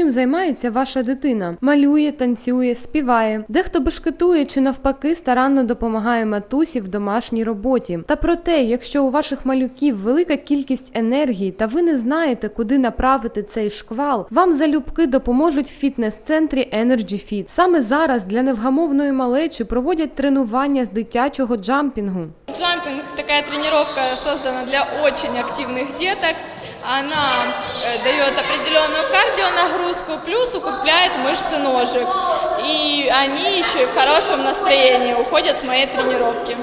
чим займається ваша дитина? Малює, танцює, співає. Дехто бешкетує чи навпаки старанно допомагає матусі в домашній роботі. Та про те, якщо у ваших малюків велика кількість енергії та ви не знаєте, куди направити цей шквал, вам залюбки допоможуть в фітнес-центрі Energy Fit. Саме зараз для невгамовної малечі проводять тренування з дитячого джампінгу. Джампинг – такая тренировка создана для очень активных деток Она э, дает определенную кардионагрузку, плюс укрепляет мышцы ножек. И они еще и в хорошем настроении уходят с моей тренировки.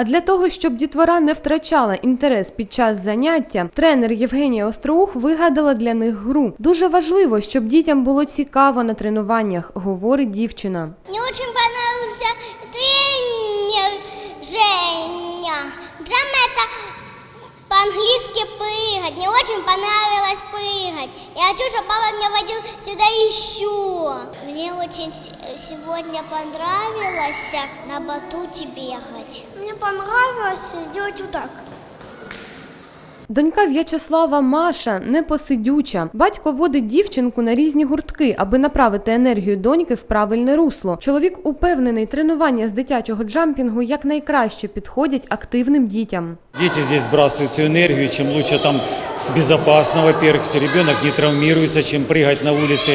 А для того, щоб дітвора не втрачала інтерес під час заняття, тренер Євгенія Остроух вигадала для них гру. Дуже важливо, щоб дітям було цікаво на тренуваннях, говорить дівчина. Мне очень по-английски прыгать. Мне очень понравилось прыгать. Я хочу, чтобы папа меня водил сюда еще. Мне очень с- сегодня понравилось на батуте бегать. Мне понравилось сделать вот так. Донька В'ячеслава Маша непосидюча. Батько водить дівчинку на різні гуртки, аби направити енергію доньки в правильне русло. Чоловік упевнений, тренування з дитячого джампінгу якнайкраще підходять активним дітям. Дети здесь сбрасывают всю энергию, чем лучше там безопасно, во-первых, ребенок не травмируется, чем прыгать на улице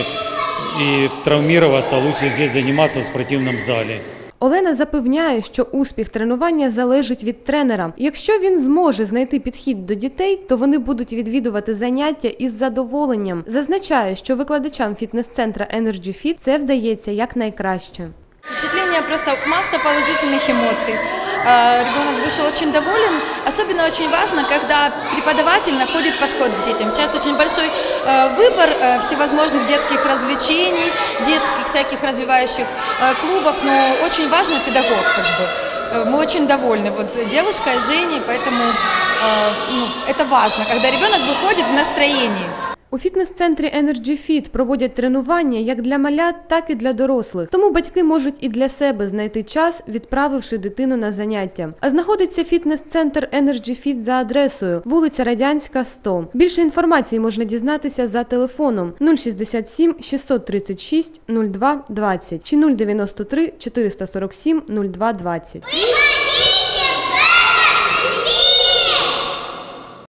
и травмироваться, а лучше здесь заниматься в спортивном зале. Олена запевняє, що успіх тренування залежить від тренера. Якщо він зможе знайти підхід до дітей, то вони будуть відвідувати заняття із задоволенням. Зазначає, що викладачам фітнес-центра Energy Fit це вдається якнайкраще. Впечатлення просто маса положительних эмоций. А, Ребенок вышел очень доволен. Особенно очень важно, когда преподаватель находит подход к детям. Сейчас очень большой э, выбор э, всевозможных детских развлечений, детских всяких развивающих э, клубов, но очень важно педагог. Как бы. Э, Мы очень довольны вот девушкой, Женей, поэтому э, ну, это важно, когда ребенок выходит в настроении. У фітнес-центрі Energy Fit проводять тренування як для малят, так і для дорослих. Тому батьки можуть і для себе знайти час, відправивши дитину на заняття. А знаходиться фітнес-центр Energy Fit за адресою вулиця Радянська, 100. Більше інформації можна дізнатися за телефоном 067 636 02 20 чи 093 447 02 20. Прыгать!